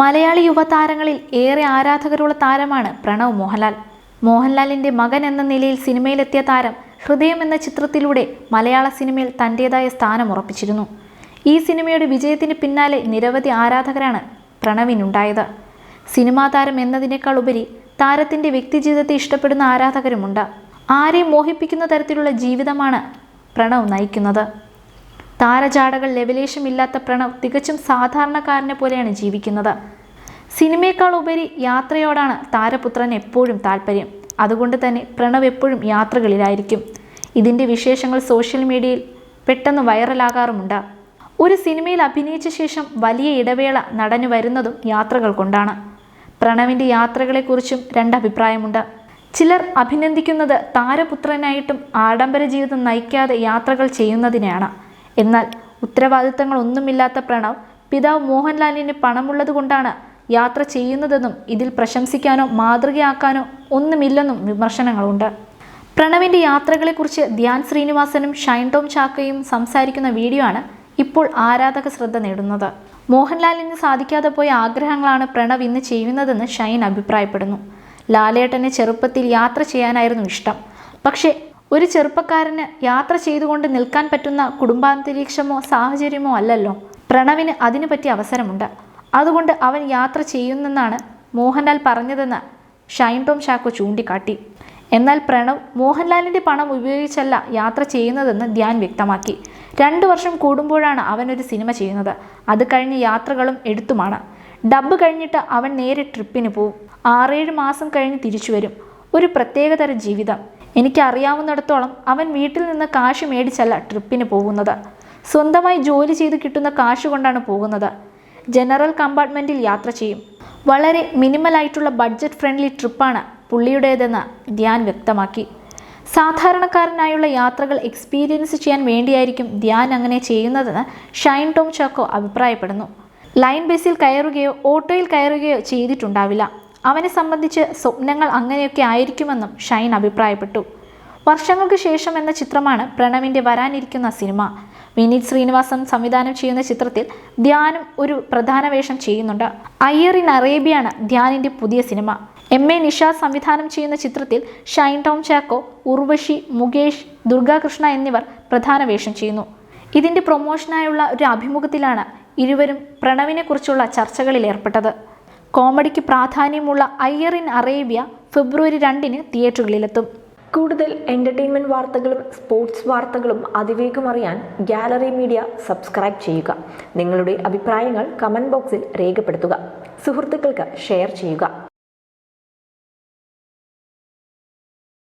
മലയാളി യുവതാരങ്ങളിൽ ഏറെ ആരാധകരുള്ള താരമാണ് പ്രണവ് മോഹൻലാൽ. മോഹൻലാലിന്റെ മകൻ എന്ന നിലയിൽ സിനിമയിലെത്തിയ താരം ഹൃദയം എന്ന ചിത്രത്തിലൂടെ മലയാള സിനിമയിൽ തന്റെതായ സ്ഥാനം ഉറപ്പിച്ചിരുന്നു. ഈ സിനിമയുടെ വിജയത്തിന് പിന്നാലെ നിരവധി ആരാധകരാണ് പ്രണവിനുണ്ടായത്. സിനിമാ താരം എന്നതിനേക്കാൾ ഉപരി താരത്തിന്റെ വ്യക്തിജീവിതത്തെ ഇഷ്ടപ്പെടുന്ന ആരാധകരുമുണ്ട്. ആരെയും മോഹിപ്പിക്കുന്ന തരത്തിലുള്ള ജീവിതമാണ് പ്രണവ് നയിക്കുന്നത്. താരജാടകൾ ലെവലേഷമില്ലാത്ത പ്രണവ് തികച്ചും സാധാരണക്കാരനെ പോലെയാണ് ജീവിക്കുന്നത്. സിനിമയേക്കാൾ ഉപരി യാത്രയോടാണ് താരപുത്രൻ എപ്പോഴും താല്പര്യം. അതുകൊണ്ട് തന്നെ പ്രണവ് എപ്പോഴും യാത്രകളിലായിരിക്കും. ഇതിന്റെ വിശേഷങ്ങൾ സോഷ്യൽ മീഡിയയിൽ പെട്ടെന്ന് വൈറലാകാറുമുണ്ട്. ഒരു സിനിമയിൽ അഭിനയിച്ച ശേഷം വലിയ ഇടവേള നടന്നു വരുന്നതും യാത്രകൾ കൊണ്ടാണ്. പ്രണവിന്റെ യാത്രകളെക്കുറിച്ചും രണ്ടഭിപ്രായമുണ്ട്. ചിലർ അഭിനന്ദിക്കുന്നത് താരപുത്രനായിട്ടും ആഡംബര ജീവിതം നയിക്കാതെ യാത്രകൾ ചെയ്യുന്നതിനെയാണ്. എന്നാൽ ഉത്തരവാദിത്തങ്ങളൊന്നുമില്ലാത്ത പ്രണവ് പിതാവ് മോഹൻലാലിന് പണമുള്ളതുകൊണ്ടാണ് യാത്ര ചെയ്യുന്നതെന്നും ഇതിൽ പ്രശംസിക്കാനോ മാതൃകയാക്കാനോ ഒന്നുമില്ലെന്നും വിമർശനങ്ങളുണ്ട്. പ്രണവിന്റെ യാത്രകളെക്കുറിച്ച് ധ്യാൻ ശ്രീനിവാസനും ഷൈൻ ടോം ചാക്കയും സംസാരിക്കുന്ന വീഡിയോ ആണ് ഇപ്പോൾ ആരാധക ശ്രദ്ധ നേടുന്നത്. മോഹൻലാലിന് സാധിക്കാതെ പോയ ആഗ്രഹങ്ങളാണ് പ്രണവ് ഇന്ന് ചെയ്യുന്നതെന്ന് ഷൈൻ അഭിപ്രായപ്പെടുന്നു. ലാലേട്ടനെ ചെറുപ്പത്തിൽ യാത്ര ചെയ്യാനായിരുന്നു ഇഷ്ടം. പക്ഷേ ഒരു ചെറുപ്പക്കാരന് യാത്ര ചെയ്തുകൊണ്ട് നിൽക്കാൻ പറ്റുന്ന കുടുംബാന്തരീക്ഷമോ സാഹചര്യമോ അല്ലല്ലോ. പ്രണവിന് അതിനു പറ്റിയ അവസരമുണ്ട്. അതുകൊണ്ട് അവൻ യാത്ര ചെയ്യുന്നെന്നാണ് മോഹൻലാൽ പറഞ്ഞതെന്ന് ഷൈൻ ടോം ചാക്കോ ചൂണ്ടിക്കാട്ടി. എന്നാൽ പ്രണവ് മോഹൻലാലിന്റെ പണം ഉപയോഗിച്ചല്ല യാത്ര ചെയ്യുന്നതെന്ന് ധ്യാൻ വ്യക്തമാക്കി. രണ്ടു വർഷം കൂടുമ്പോഴാണ് അവനൊരു സിനിമ ചെയ്യുന്നത്. അത് കഴിഞ്ഞ് യാത്രകളും എടുത്തുമാണ്. ഡബ്ബ് കഴിഞ്ഞിട്ട് അവൻ നേരെ ട്രിപ്പിന് പോവും. ആറേഴ് മാസം കഴിഞ്ഞ് തിരിച്ചു വരും. ഒരു പ്രത്യേകതരം ജീവിതം. എനിക്കറിയാവുന്നിടത്തോളം അവൻ വീട്ടിൽ നിന്ന് കാശ് മേടിച്ചല്ല ട്രിപ്പിന് പോകുന്നത്. സ്വന്തമായി ജോലി ചെയ്ത് കിട്ടുന്ന കാശ് കൊണ്ടാണ് പോകുന്നത്. ജനറൽ കമ്പാർട്ട്മെന്റിൽ യാത്ര ചെയ്യും. വളരെ മിനിമലായിട്ടുള്ള ബഡ്ജറ്റ് ഫ്രണ്ട്ലി ട്രിപ്പാണ് പുള്ളിയുടേതെന്ന് ധ്യാൻ വ്യക്തമാക്കി. സാധാരണക്കാരനായുള്ള യാത്രകൾ എക്സ്പീരിയൻസ് ചെയ്യാൻ വേണ്ടിയായിരിക്കും ധ്യാൻ അങ്ങനെ ചെയ്യുന്നതെന്ന് ഷൈൻ ടോം ചാക്കോ അഭിപ്രായപ്പെടുന്നു. ലൈൻ ബസ്സിൽ കയറുകയോ ഓട്ടോയിൽ കയറുകയോ ചെയ്തിട്ടുണ്ടാവില്ല. അവനെ സംബന്ധിച്ച് സ്വപ്നങ്ങൾ അങ്ങനെയൊക്കെ ആയിരിക്കുമെന്നും ഷൈൻ അഭിപ്രായപ്പെട്ടു. വർഷങ്ങൾക്ക് ശേഷം എന്ന ചിത്രമാണ് പ്രണവിന്റെ വരാനിരിക്കുന്ന സിനിമ. വിനീത് ശ്രീനിവാസൻ സംവിധാനം ചെയ്യുന്ന ചിത്രത്തിൽ ധ്യാനം ഒരു പ്രധാന വേഷം ചെയ്യുന്നുണ്ട്. അയ്യർ ഇൻ അറേബ്യയാണ് ധ്യാനിന്റെ പുതിയ സിനിമ. എം എ നിഷാദ് സംവിധാനം ചെയ്യുന്ന ചിത്രത്തിൽ ഷൈൻ ടോം ചാക്കോ ഉർവശി മുകേഷ് ദുർഗാകൃഷ്ണ എന്നിവർ പ്രധാന വേഷം ചെയ്യുന്നു. ഇതിന്റെ പ്രൊമോഷനായുള്ള ഒരു അഭിമുഖത്തിലാണ് ഇരുവരും പ്രണവിനെക്കുറിച്ചുള്ള ചർച്ചകളിൽ ഏർപ്പെട്ടത്. കോമഡിക്ക് പ്രാധാന്യമുള്ള അയ്യർ ഇൻ അറേബ്യ ഫെബ്രുവരി രണ്ടിന് തിയേറ്ററുകളിലെത്തും. കൂടുതൽ എന്റർടൈൻമെന്റ് വാർത്തകളും സ്പോർട്സ് വാർത്തകളും അതിവേഗം അറിയാൻ ഗാലറി മീഡിയ സബ്സ്ക്രൈബ് ചെയ്യുക. നിങ്ങളുടെ അഭിപ്രായങ്ങൾ കമന്റ് ബോക്സിൽ രേഖപ്പെടുത്തുക. സുഹൃത്തുക്കൾക്ക് ഷെയർ ചെയ്യുക.